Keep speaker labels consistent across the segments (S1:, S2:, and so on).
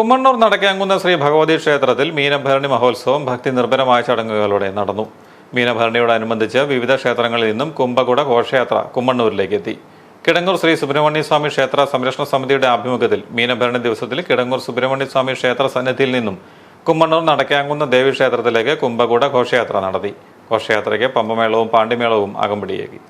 S1: കുമ്മണ്ണൂർ നടക്കാങ്കുന്ന ശ്രീ ഭഗവതി ക്ഷേത്രത്തിൽ മീനഭരണി മഹോത്സവം ഭക്തി നിർഭരമായ ചടങ്ങുകളോടെ നടന്നു. മീനഭരണിയോടനുബന്ധിച്ച് വിവിധ ക്ഷേത്രങ്ങളിൽ നിന്നും കുംഭകുട ഘോഷയാത്ര കുമ്മണ്ണൂരിലേക്ക് എത്തി. കിടങ്ങൂർ ശ്രീ സുബ്രഹ്മണ്യ സ്വാമി ക്ഷേത്ര സംരക്ഷണ സമിതിയുടെ ആഭിമുഖ്യത്തിൽ മീനഭരണി ദിവസത്തിൽ കിടങ്ങൂർ സുബ്രഹ്മണ്യ സ്വാമി ക്ഷേത്ര സന്നിധിയിൽ നിന്നും കുമ്മണ്ണൂർ നടക്കാങ്കുന്ന ദേവി ക്ഷേത്രത്തിലേക്ക് കുംഭകുട ഘോഷയാത്ര നടത്തി. ഘോഷയാത്രയ്ക്ക് പമ്പമേളവും പാണ്ടിമേളവും അകമ്പടിയേകി.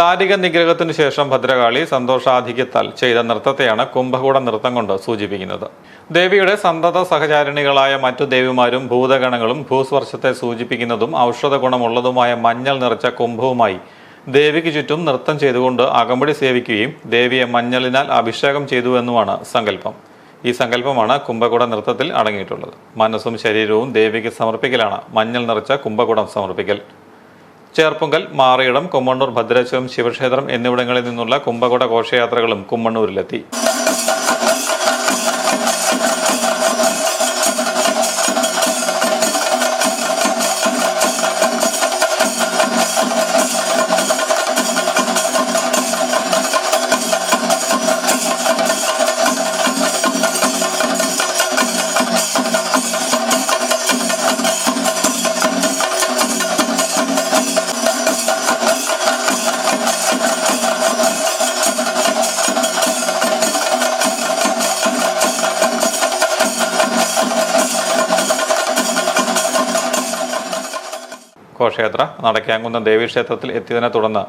S1: ദാരിക നിഗ്രഹത്തിനു ശേഷം ഭദ്രകാളി സന്തോഷാധിക്യത്താൽ ചെയ്ത നൃത്തത്തെയാണ് കുംഭകൂട നൃത്തം കൊണ്ട് സൂചിപ്പിക്കുന്നത്. ദേവിയുടെ സന്തത സഹചാരിണികളായ മറ്റു ദേവിമാരും ഭൂതഗണങ്ങളും ഭൂസ്പർശത്തെ സൂചിപ്പിക്കുന്നതും ഔഷധ ഗുണമുള്ളതുമായ മഞ്ഞൾ നിറച്ച കുംഭവുമായി ദേവിക്ക് ചുറ്റും നൃത്തം ചെയ്തുകൊണ്ട് അകമ്പടി സേവിക്കുകയും ദേവിയെ മഞ്ഞളിനാൽ അഭിഷേകം ചെയ്തു എന്നുമാണ് സങ്കല്പം. ഈ സങ്കല്പമാണ് കുംഭകുട നൃത്തത്തിൽ അടങ്ങിയിട്ടുള്ളത്. മനസ്സും ശരീരവും ദേവിക്ക് സമർപ്പിക്കലാണ് മഞ്ഞൾ നിറച്ച കുംഭകുടം സമർപ്പിക്കൽ. ചേർപ്പുങ്കൽ മാറിയിടം കുമ്മണ്ണൂർ ഭദ്രാശ്വരം ശിവക്ഷേത്രം എന്നിവിടങ്ങളിൽ നിന്നുള്ള കുംഭകുട ഘോഷയാത്രകളും കുമ്മണ്ണൂരിലെത്തി. ഘോഷയാത്ര നടക്കാങ്കുന്ന ദേവീക്ഷേത്രത്തിൽ എത്തിയതിനെ തുടർന്ന്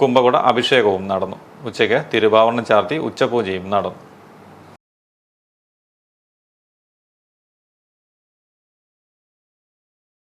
S1: കുംഭകുട അഭിഷേകവും നടന്നു. ഉച്ചയ്ക്ക് തിരുവാവരണം ചാർത്തി ഉച്ചപൂജയും നടന്നു.